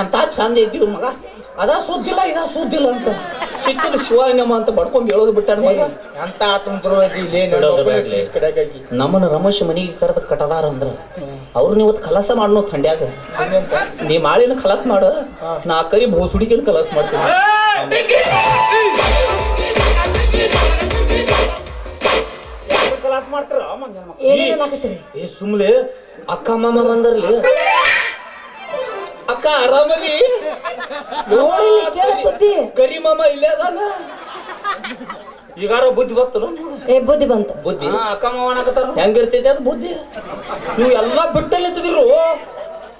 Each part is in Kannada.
ಎಂತ ಚಂದ ಇದ್ದೀವಿ ಮಗ. ಅದ ಸುದ್ದಿಲ್ಲ ಇದ ಸುದ್ದಿಲ್ಲ ಅಂತ. ಸಿಕ್ಕಿದ ಶಿವಾನಮ್ಮ ಅಂತ ಬಡ್ಕೊಂಡು ಹೇಳೋದು ಬಿಟ್ಟಾರ ಮಗ. ಎಂತ ಬ್ಯಾಡ್ಲಿ. ನಮ್ಮನ್ನ ರಮೇಶ್ ಮನಿಗೆ ಕರೆದ ಕಟದಾರ ಅಂದ್ರ ಅವ್ರನ್ನ ಇವತ್ತು ಕಲಸ ಮಾಡ್ನೋ ಥಂಡ್ಯಾಗ? ನೀ ಮಾಳಿನ ಕಲಸ ಮಾಡು. ನಾ ಕರಿ ಭೋಸುಡಿಗೆ ಕಲಸ ಮಾಡ್ತೀನಿ. ಕ್ಲಾಸ್ ಮಾಡ್ತಾರ? ಏ ಸುಮ್ಲೆ ಅಕ್ಕ ಮಾಮ ಬಂದರ್ಲಿ. ಅಕ್ಕ ಆರಾಮದಿ? ಕೇಳ ಸುದ್ದಿ? ಕರಿ ಮಾಮ ಇಲ್ಲೇ ಅದಾನ? ಈಗಾರ ಬುದ್ಧಿ ಗೊತ್ತಲ್ಲ ಏ ಬುದ್ಧಿ ಬಂತು. ಬುದ್ಧಿ? ಅಕ್ಕ ಮಾವನಾಗತ್ತಾರ ಹೆಂಗಿರ್ತೈತೆ ಅದು ಬುದ್ಧಿ? ನೀವು ಎಲ್ಲ ಬಿಟ್ಟಲ್ಲಿ ನಿಂತಿದ್ರು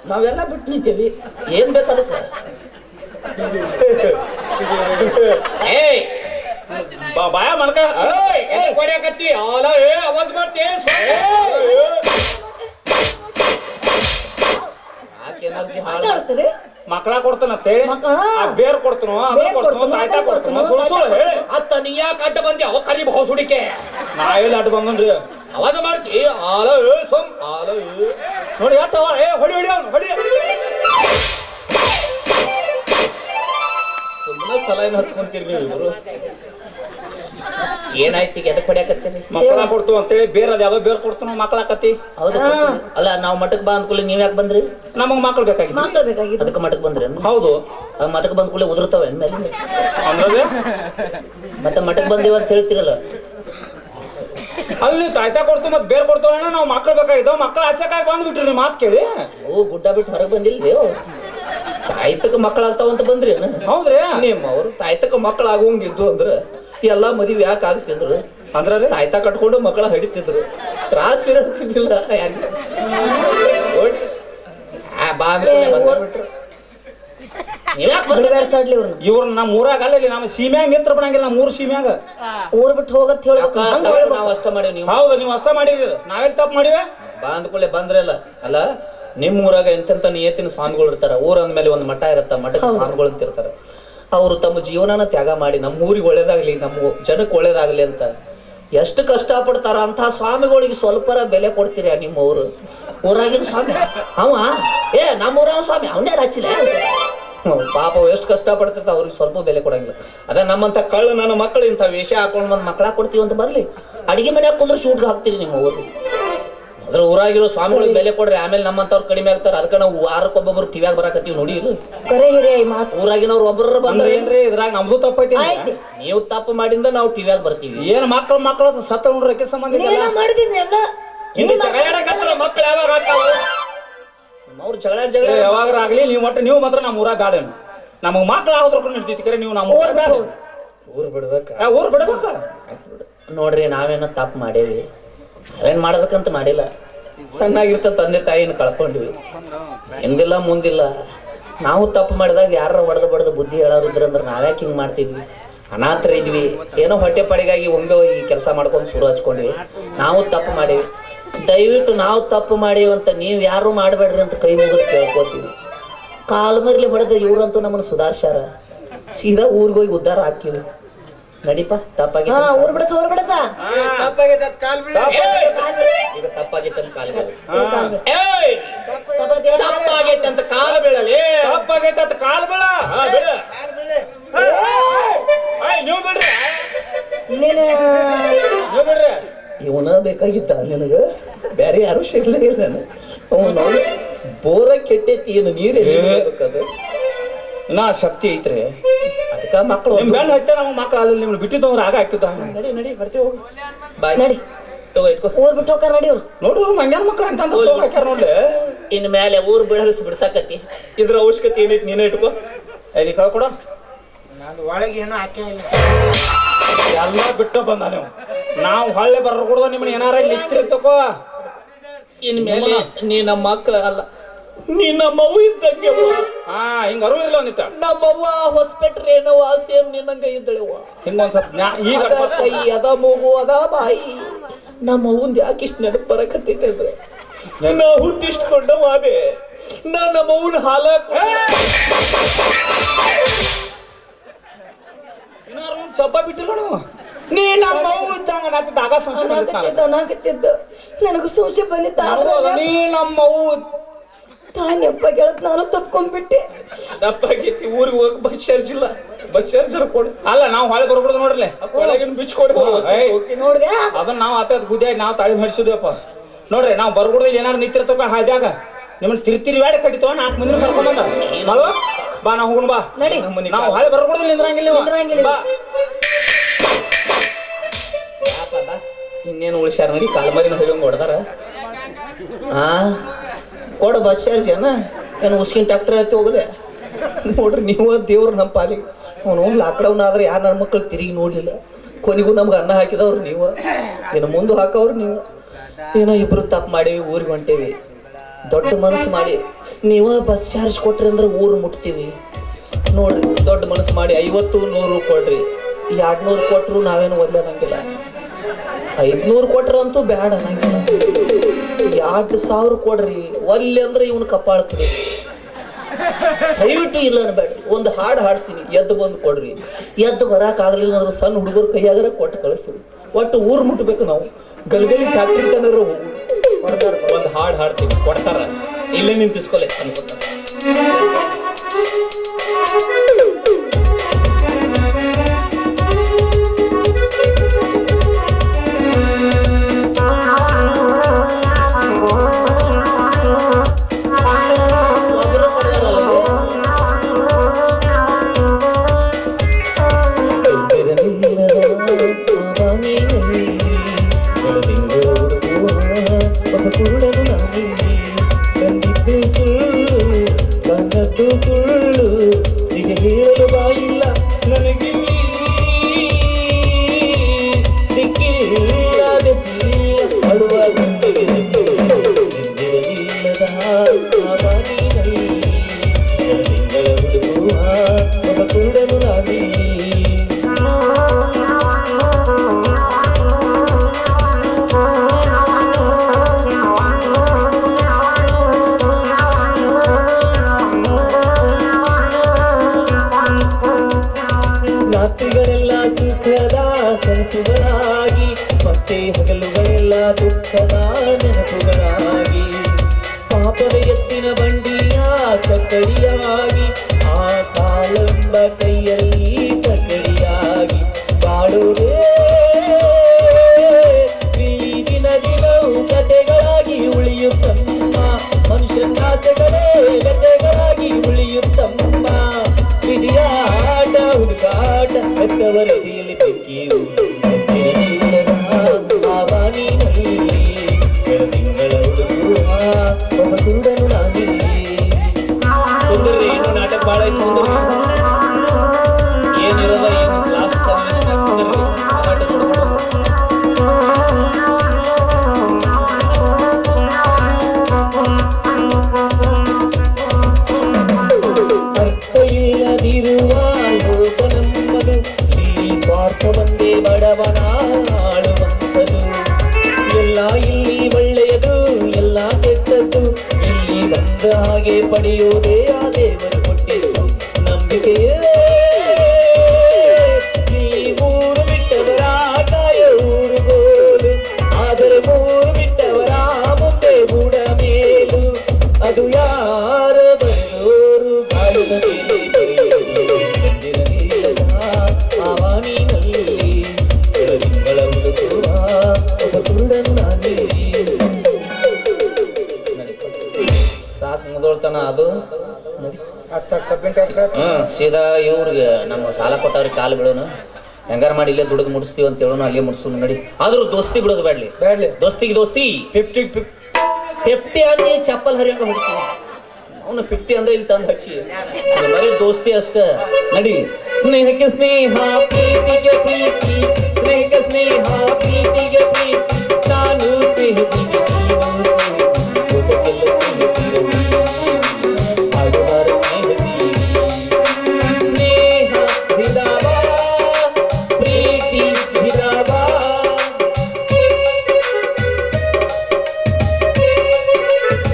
ನಾವೆಲ್ಲ ಬಿಟ್ಟು ನಿಂತೀವಿ. ಏನ್ ಬೇಕು ಅದಕ್ಕೆ? ಏಯ್ ಬಾ- ಬಾಯ ಮಲ್ಕ. ಹೊಡ್ಯಾಕತ್ತಿ? ಅಲ ಏ ಅವಾಜ್ ಮಾಡ್ತಿ. ಮಕ್ಕಳ ಕೊಡ್ತಾನಂತೆ ಮಕ್ಳ- ಆ ಬೇರ್ ಕೊಡ್ತನು ಅದು ಬೇರ್ ಕೊಡ್ತನು ಕೊಡ್ತನು, ತಾಯ್ತಾ ಅದ ಕೊಡ್ತನು. ಕೊಡ್ತನು, ಸುಳ್ಳು ಸುಳ್ಳು ತಾಯ್ತಾ ಹೇಳಿ. ಅತ್ತ ನೀ ಯಾಕೆ ಅಡ್ಡ ಬಂದಿ? ಅವ ಕರಿ ಬಹು ಸುಡಿಕೆ ನಾ ಎಲ್ಲಿ ಅಡ್ಡ ಬಂದನ್ರಿ? ಅವಾಗ ಮಾಡ್ತಿ. ಆಲ ಏ ಸೊಮ್ ಆಲ ಏ. ನೋಡಿ ಎಟ್ಟವ ಏ ಹೊಡಿ ಹೊಡಿ ಅವ್ನು ಹೊಡಿ. ಸುಮ್ಮನೆ ಸಲೈನ್ ಹಚ್ಕೊಂತೀರಿ ನೀವು ಇಬ್ರು ಏನಾಯ್ತು ಈಗ ಎದಕ್ ಹೊಡ್ಯಾಕತ್ತೀರಿ? ಮಕ್ಕಳ ಕೊಡ್ತು ಅಂತೇಳಿ ಬೇರೆ ಅದ ಯಾವ್ದೋ ಕೊಡ್ತು ಕೊಡ್ತಾನ ಮಕ್ಕಳ ಕತ್ತಿ ಹೌದು ಅಲ್ಲ ನಾವು ಮಠಕ್ ಬಾ ಅಂದ್ಕೂಲೆ ನೀವು ಯಾಕೆ ಬಂದ್ರಿ? ನಮಗೆ ಮಕ್ಕಳು ಬೇಕಾಗಿತ್ತು. ಮಕ್ಳು ಬೇಕಾಗಿದ್ದು ಅದಕ್ಕೆ ಮಟಕ್ ಬಂದ್ರಿ ಹೌದು. ಆ ಮಠಕ್ ಬಂದ ಕೂಡಲೇ ಉದುರ್ತಾವೆ ಮೇಲೆ? ಅಂದ್ರೆ ಮತ್ತೆ ಮಠಕ್ ಬಂದಿವ ಅಂತ ಹೇಳ್ತಿರಲ್ಲ? ಅಲ್ಲಿ ತಾಯ್ತಾ ಕೊಡ್ತು ಮತ್ತೆ ಬೇರೆ ಕೊಡ್ತಾವ ನಾವು ಮಕ್ಕಳು ಬೇಕಾಗಿದ್ದಾವ. ಮಕ್ಕಳು ಆಸೆಕಾಗಿ ಬಂದ್ಬಿಟ್ರಿ ನೀವು ಮಾತು ಕೇಳಿ. ಓ ಗುಡ್ಡ ಬಿಟ್ಟು ಹೊರಗೆ ಬಂದಿಲ್ರಿ ತಾಯ್ತಕ್ಕ ಮಕ್ಕಳಾಗ್ತಾವ ಅಂತ ಬಂದ್ರಿ ಹೌದ್ರಿ. ನಿಮ್ಮ ಅವ್ರು ತಾಯ್ತಕ್ಕ ಮಕ್ಕಳು ಅಂದ್ರೆ ಅಂದ್ರ ಎಲ್ಲಾ ಮದುವೆ ಯಾಕೆ ಆಗ್ತಿದ್ರು? ಅಂದ್ರೆ ತಾಯ್ತ ಕಟ್ಕೊಂಡು ಮಕ್ಕಳ ಹಡಿತಿದ್ರು. ತ್ರಾಸ ಇರತಿದ್ದಿಲ್ಲ ಇವ್ರನ್ನ. ನಮ್ಮ ಊರಾಗ ಅಲ್ಲಿ ನಮ್ಮ ಸೀಮ್ಯಾಗ ನಿತ್ರ ಬಿಡಂಗಿಲ್ಲ ನಮ್ಮ ಊರ್ ಸೀಮ್ಯಾಗ. ಊರ್ ಬಿಟ್ಟು ಹೋಗತ್ ಹೇಳಿ ನಾವ್ ಅಷ್ಟ ಮಾಡಿ ನೀವು. ಹೌದು ನೀವು ಅಷ್ಟ ಮಾಡಿರಿ ನಾವೆಲ್ಲಿ ತಪ್ಪು ಮಾಡಿವೆ? ಬಾ ಅಂದ್ಕೂಡ್ಲೇ ಬಂದ್ರಲ್ಲ. ಅಲ್ಲ ನಿಮ್ ಊರಾಗ ಎಂತೆಂತ ನಿಯತ್ತಿನ ಸ್ವಾಮಿಗಳು ಇರ್ತಾರ? ಊರ ಅಂದ್ಮೇಲೆ ಒಂದು ಮಠ ಇರತ್ತ ಮಠದ ಸ್ವಾಮಿಗಳು ಅಂತ ಇರ್ತಾರ. ಅವರು ತಮ್ಮ ಜೀವನನ ತ್ಯಾಗ ಮಾಡಿ ನಮ್ಮ ಊರಿಗೆ ಒಳ್ಳೇದಾಗ್ಲಿ ನಮ್ಮ ಜನಕ್ಕೆ ಒಳ್ಳೇದಾಗ್ಲಿ ಅಂತ ಎಷ್ಟು ಕಷ್ಟ ಪಡ್ತಾರ ಅಂತ ಸ್ವಾಮಿಗಳಿಗೆ ಸ್ವಲ್ಪರ ಬೆಲೆ ಕೊಡ್ತೀರಿ ನಿಮ್ಮ ಊರು ಊರಾಗಿನ ಸ್ವಾಮಿ? ಅವ? ಏ ನಮ್ಮ ಊರ ಸ್ವಾಮಿ ಅವನೇ ರಾಚಿಲ್ಲ ಪಾಪ ಎಷ್ಟು ಕಷ್ಟ ಪಡ್ತಿರ್ತಾವ ಅವ್ರಿಗೆ ಸ್ವಲ್ಪ ಬೆಲೆ ಕೊಡಂಗಿಲ್ಲ. ಅದ ನಮ್ಮಂತ ಕಳ್ಳ ನನ್ನ ಮಕ್ಕಳು ಇಂಥ ವೇಷ ಹಾಕೊಂಡು ಬಂದು ಮಕ್ಕಳ ಕೊಡ್ತೀವಿ ಅಂತ ಬರ್ಲಿ. ಅಡಿಗೆ ಮನೆ ಕುಂದ್ರೆ ಶೂಟ್ಗೆ ಹಾಕ್ತೀರಿ ನಿಮ್ಮ ಊರು ಅದ್ರ ಊರಾಗಿರೋ ಸ್ವಾಮಿಗಳಿಗೆ ಬೆಲೆ ಕೊಡ್ರಿ ಆಮೇಲೆ ನಮ್ಮಂತವ್ರು ಕಡಿಮೆ ಆಗ್ತಾರ. ಅದಕ್ಕೆ ನಾವು ವಾರಕ್ಕೊಬ್ಬೊಬ್ರು ಟಿವ್ಯಾಗ ಬರಾಕತ್ತೀವಿ ನೋಡಿ ಇಲ್ಲ ಕರೆ ಹಿರಿಯ ಈ ಮಾತು. ಊರಾಗಿನವ್ರು ಒಬ್ಬರ ಬಂದ್ರೆ. ಏನ್ರಿ ಇದ್ರಾಗ ನಮ್ದು ತಪ್ಪೈತಿ ಆಯ್ತು. ನೀವು ತಪ್ಪು ಮಾಡಿಂದ ನಾವು ಟಿವ್ಯಾಗ ಬರ್ತೀವಿ. ಏನ್ ಮಕ್ಕಳು ಮಕ್ಳು ಸತ್ತ ನೋಡ್ರಕ್ಕೆ ಸಂಬಂಧ ಇಲ್ಲ ಮಾಡಿದ್ದೀನಿ ಎಲ್ಲ. ಯಾವಾಗ ಅವ್ರು ಜಗಳ ಜಗಳ ಯಾವಾಗ ಆಗ್ಲಿ ನೀವು ಮಟ್ಟ ನೀವು ಮಾತ್ರ ನಮ್ಮ ಊರಾಗ ಬ್ಯಾಡೇನು ನಮಗ್ ಮಕ್ಳು ಆಗೋದ್ರಕ್ಕೂ ನಿಡ್ತೈತಿ ಕರೆ ನೀವು ನಮ್ಮ ಊರ್ ಬ್ಯಾಡ ಊರ್ ಬಿಡ್ಬೇಕ. ಆ, ಊರ್ ಬಿಡ್ಬೇಕ? ನೋಡ್ರಿ ನಾವೇನೋ ತಪ್ಪು ಮಾಡೇವಿ. ನಾವೇನ್ ಮಾಡ್ಬೇಕಂತ ಮಾಡಿಲ್ಲ. ಸಣ್ಣಾಗಿರ್ತ ತಂದೆ ತಾಯಿನ ಕಳ್ಕೊಂಡ್ವಿ. ಹಿಂದಿಲ್ಲ ಮುಂದಿಲ್ಲ. ನಾವು ತಪ್ಪು ಮಾಡಿದಾಗ ಯಾರ ಹೊಡೆದು ಬಡ್ದು ಬುದ್ಧಿ ಹೇಳೋರು ಇದ್ರಂದ್ರೆ ನಾವ್ಯಾಕೆ ಹಿಂಗೆ ಮಾಡ್ತಿದ್ವಿ? ಅನಾಥರ ಇದ್ವಿ. ಏನೋ ಹೊಟ್ಟೆ ಪಡಿಗಾಗಿ ಒಮ್ಮೆ ಈ ಕೆಲಸ ಮಾಡ್ಕೊಂಡು ಶುರು ಹಚ್ಕೊಂಡ್ವಿ. ನಾವು ತಪ್ಪು ಮಾಡಿವಿ. ದಯವಿಟ್ಟು ನಾವು ತಪ್ಪು ಮಾಡೀವಿ ಅಂತ ನೀವು ಯಾರು ಮಾಡಬೇಡ್ರಿ ಅಂತ ಕೈ ಮುಗಿದು ಕೇಳ್ಕೊತೀವಿ. ಕಾಲ್ ಮರ್ಲಿ ಹೊಡೆದ ಇವ್ರಂತೂ ನಮ್ಮನ್ನು ಸುಧಾರ್ಸ್ಯಾರ. ಸೀದಾ ಊರಿಗೆ ಹೋಗಿ ಉದ್ಧಾರ ಹಾಕಿವಿ ನಡಿಪ ತಪ್ಪಾಗಿ ಹಾ ಊರ್ ಬಿಡಸ ಊರ್ ಬಿಡಸ ಈಗ ತಪ್ಪಾಗೈತೆ ಅಂತ ಕಾಲ್ ಬೀಳು. ಈ ಕಾಲ್ ಬಿಡು. ಏಯ್! ತಪ್ಪಾಗೈತೆ ಅಂತ ಕಾಲ ಬೀಳಲಿ. ತಪ್ಪಾಗೈತೆ ಅಂತ ಕಾಲ್ ಬೇಡ ಹಾ, ಬೀಳು. ನೀವು ಬಿಡ್ರಿ. ನೀನು ನೀವು ಬಿಡ್ರಿ. ಇವನ ಬೇಕಾಗಿತ್ತ ನಿನಗ. ಬೇರೆ ಯಾರು ಸಿಗ್ಲಿಲ್ಲ ಅವನು ಬೋರ ಕೆಟ್ಟೈತಿ ಏನು ನೀರು ಅದು ಇನ್ನ ಶಕ್ತಿ ಐತ್ರಿ. ಅದಕ್ಕೆ ಮಕ್ಕಳು ನಿಮ್ ಬೆಣ್ಣ ಹತ್ತೆ ನಮ್ಮ ಮಕ್ಕಳು ಅಲ್ಲಿ ನಿಮ್ಗೆ ಬಿಟ್ಟಿದ್ದವ್ರು ಆಗ ಹಾಕಿದ್ದ ನಡಿ ನಡಿ ಬರ್ತೀವಿ ಹೋಗಿ. ಬಾಯ್. ನಡಿ. ತಗೋ ಇಟ್ಕೋ. ಊರ್ ಬಿಟ್ಟು ಹೋಗ್ತಾರ ನಡಿ ಇವ್ರು. ನೋಡು ಮಂಗ್ಯಾನ ಮಕ್ಳು ಅಂತ ಅಂತ ಸೋಲ್ ಹಾಕ್ಯಾರ ನೋಡ್ಲಿ. ಇನ್ ಮೇಲೆ ಊರ್ ಬಿಡಲಿಸ್ ಬಿಡ್ಸಾಕತಿ ಇದ್ರ ಅವಶ್ಯಕತೆ ಏನೈತಿ ನೀನೇ ಇಟ್ಕೋ. ಎಲ್ಲಿ ಕಳ್ಕೊಡ ಒಳಗೆ ಏನೋ ಹಾಕೇ ಇಲ್ಲ. ಎಲ್ಲ ಬಿಟ್ಟು ಬಂದ ನೀವು. ನಾವು ಹೊಳ್ಳೆ ಬರ್ರ ಕೊಡುದ ನಿಮ್ಮನ್ನ ಏನಾರ ಇಲ್ಲಿ ಇತ್ತಿರ್ತಕೋ ಇನ್ ಮೇಲೆ ನೀ ನಮ್ಮ ಮಕ್ಕಳ ಅಲ್ಲ ನೀ ನಮ್ಮವ್ವ ಇದ್ದಂಗೆ. ಹಾ ಹಿಂಗ ಅರು ಇರಲ್ಲ ನಮ್ಮ ನಮ್ಮವ್ವ ಹೊಸ್ಪೆಟ್ರೆ ಏನವ್ವ ಸೇಮ್ ನಿನ್ನಂಗ ಇದ್ದಳೆವ್ವ. ಹಿಂಗೊಂದ್ ಸ್ವಲ್ಪ ಜ್ಞಾ- ಈಗ ಅದ ಕೈ ಅದ ಮೂಗು ಅದ ಬಾಯಿ. ನಮ್ಮ ಅವ್ವಂದ್ ಯಾಕೆ ಇಷ್ಟು ನೆನಪು ಬರಕತ್ತೈತೆ ಅಂದ್ರೆ? ನಾ ಹುಟ್ಟಿಸ್ಕೊಂಡ ಮಾವೆ ನಾ ನಮ್ಮ ಅವ್ವನ ಹಾಲ ಚಪ್ಪ ಬಿಟ್ಟಿಲ್ಲ ನೀ ನಮ್ಮ ಅವ್ವ ಇದ್ದಂಗ ನಾತಿದ್ದ ದಾಗ ಸಂಶಯ ಬಂದಿತ್ತು ನನಗೆ. ನನಗೂ ಸಂಶಯ ಬಂದಿತ್ತ ನೀ ನಮ್ಮ ಅವ್ವ ತಾನ್ಯಪ್ಪ ಗೆಳತ್ ನಾನು ತಪ್ಕೊಂಡ್ಬಿಟ್ಟೆ ದಪ್ಪ ಆಗೈತಿ ಊರಿಗೆ ಹೋಗಕ್ ಬಸ್ ಚಾರ್ಜ್ ಇಲ್ಲ. ಬಸ್ ಚಾರ್ಜ್ ಕೊಡು. ಅಲ್ಲ ನಾವು ಹೊಳೆ ಬರ್ಕೊಡುದು ನೋಡ್ರಲ್ಲ? ಒಳಗಿನ ಬಿಚ್ ಕೊಡು. ಏಯ್. ನೋಡ್ದೆ. ಅದನ್ನ ನಾವು ಆತ ಗುದಿಯಾಗಿ ನಾವು ತಾಳಿ ಮಾಡಿಸಿದ್ವಪ್ಪ ನೋಡ್ರಿ ನಾವು ಬರ್ಬಿಡ್ದು ಏನಾರು ನಿಂತಿರ್ತಕ್ಕ ಹಾದ್ಯಾಗ ನಿಮ್ಮನ್ನ ತಿರ್ತಿರಿ ಬ್ಯಾಡ ಕಡಿತವ ನಾಲ್ಕು ಮಂದಿನ ಕರ್ಕೊಂಡ್ ಬಂದ ಬಾ ನಾವು ಹೋಗೋಣ ಬಾ. ನಡಿ. ನಾವು ಹೊಳೆ ಬರ್ಬಿಡ್ದು ನಿಂದ್ರಂಗಿಲ್ಲ. ಬಾ? ಇನ್ನೇನು ಉಳಿಸ್ಯಾರ ನೋಡಿ ಕಾಲ್ಮರಿನ ಹೋಗಂಗ್ ಹೊಡ್ದಾರ? ಆ? ಕೊಡು ಬಸ್ ಚಾರ್ಜ್ ಏನ ಏನು ಉಸ್ಕಿನ ಟ್ಯಾಕ್ಟರ್ ಐತಿ ಹೋಗಲೆ. ನೋಡ್ರಿ ನೀವು ದೇವ್ರು ನಮ್ಮ ಪಾಲಿಗೆ. ಅವನು ಲಾಕ್ಡೌನ್ ಆದ್ರೆ ಯಾರು ನನ್ನ ಮಕ್ಕಳು ತಿರುಗಿ ನೋಡ್ಲಿಲ್ಲ. ಕೊನೆಗೂ ನಮ್ಗೆ ಅನ್ನ ಹಾಕಿದವ್ರು ನೀವು. ಇನ್ನು ಮುಂದೆ ಹಾಕವ್ರು ನೀವು. ಏನೋ ಇಬ್ರು ತಪ್ಪು ಮಾಡೀವಿ, ಊರಿಗೆ ಹೊಂಟೇವಿ. ದೊಡ್ಡ ಮನಸ್ಸು ಮಾಡಿ. ನೀವು ಬಸ್ ಚಾರ್ಜ್ ಕೊಟ್ರಿ ಅಂದ್ರೆ ಊರು ಮುಟ್ತೀವಿ. ನೋಡ್ರಿ, ದೊಡ್ಡ ಮನಸ್ಸು ಮಾಡಿ ಐವತ್ತು, ನೂರು ಕೊಡ್ರಿ. ಎರಡು ನೂರು ಕೊಟ್ಟರು ನಾವೇನು ಒಲ್ಲೆ ಐದುನೂರು ಕೊಟ್ರಂತೂ ಬ್ಯಾಡ ಅನ್ನಂಗಿಲ್ಲ ಎರಡು ಸಾವಿರ ಕೊಡ್ರಿ, ಒಲ್ಲಿ ಅಂದ್ರೆ ಇವನು ಕಪ್ಪಾಳ್ತೀನಿ. ದಯವಿಟ್ಟು ಇಲ್ಲ ಅನ್ಬೇಡ್ರಿ, ಒಂದು ಹಾಡು ಹಾಡ್ತೀನಿ, ಎದ್ದು ಬಂದು ಕೊಡ್ರಿ. ಎದ್ದು ಬರಾಕ್ ಆಗ್ಲಿಲ್ಲ ಅಂದ್ರೆ ಸಣ್ಣ ಹುಡುಗರ ಕೈಯಾಗರ ಕೊಟ್ಟು ಕಳಿಸ್ರಿ. ಒಟ್ಟು ಊರು ಮುಟ್ಬೇಕು ನಾವು. ಗಲ್ಗಲಿ ಫ್ಯಾಕ್ಟ್ರಿ ತನಕ ಒಂದು ಹಾಡು ಹಾಡ್ತೀನಿ, ಕೊಡ್ತಾರ. ಇಲ್ಲೇ ನಿಂತಿಸ್ಕೊಲೆ ಅನ್ಕೊತಾರೆ. ಸುಳ್ಳು ರಾತ್ರಿಗಳೆಲ್ಲ ಸುಖದ ಕನಸುಗಳಾಗಿ, ಮತ್ತೆ ಹಗಲುಗಳೆಲ್ಲ ದುಃಖದ ನೆನಪುಗಳಾಗಿ. ಪಾಪದ ಎತ್ತಿನ ಬಂಡಿಯ ಚಕ್ಕಡಿಯಾಗಿ ಆ ಕಾಲೆಂಬ ಕೈಯಲ್ಲಿ ತಕ್ಕಡಿಯಾಗಿ ಬಾಳುವುದೇ ಹ್ಮ್ ಸೀದಾ ಇವ್ರಿಗೆ ನಮ್ಮ ಸಾಲ ಕೊಟ್ಟವ್ರಿಗೆ ಕಾಲು ಬೀಳೋನು. ಹೆಂಗಾರ ಮಾಡಿ ಇಲ್ಲೇ ದುಡ್ದು ಮುಡಿಸ್ತೀವಿ ಅಂತ ಹೇಳೋಣ ಅಲ್ಲೇ ಮುಡಿಸು ನಡಿ. ಆದ್ರೂ ದೋಸ್ತಿ ಬಿಡೋದು ಬೇಡಲಿ ಬೇಡಲಿ ದೋಸ್ತಿಗೆ ದೋಸ್ತಿ. ಫಿಫ್ಟಿ ಫಿಫ್ಟಿ ಅಲ್ಲಿ ಚಪ್ಪಲ್ ಹರಿಯಂಗ ಹೊಡಿತೀವಿ ಅವನು ಫಿಫ್ಟಿ ಅಂದ್ರೆ ಇಲ್ಲಿ ತಂದು ಹಚ್ಚಿ. ಬರೀ ದೋಸ್ತಿ ಅಷ್ಟ. ನಡಿ. ಸ್ನೇಹಕ್ಕೆ ಸ್ನೇಹ ಪ್ರೀತಿಗೆ ಪ್ರೀತಿ. ಸ್ನೇಹಕ್ಕೆ ಸ್ನೇಹ ಪ್ರೀತಿಗೆ ಪ್ರೀತಿ. ನಾನು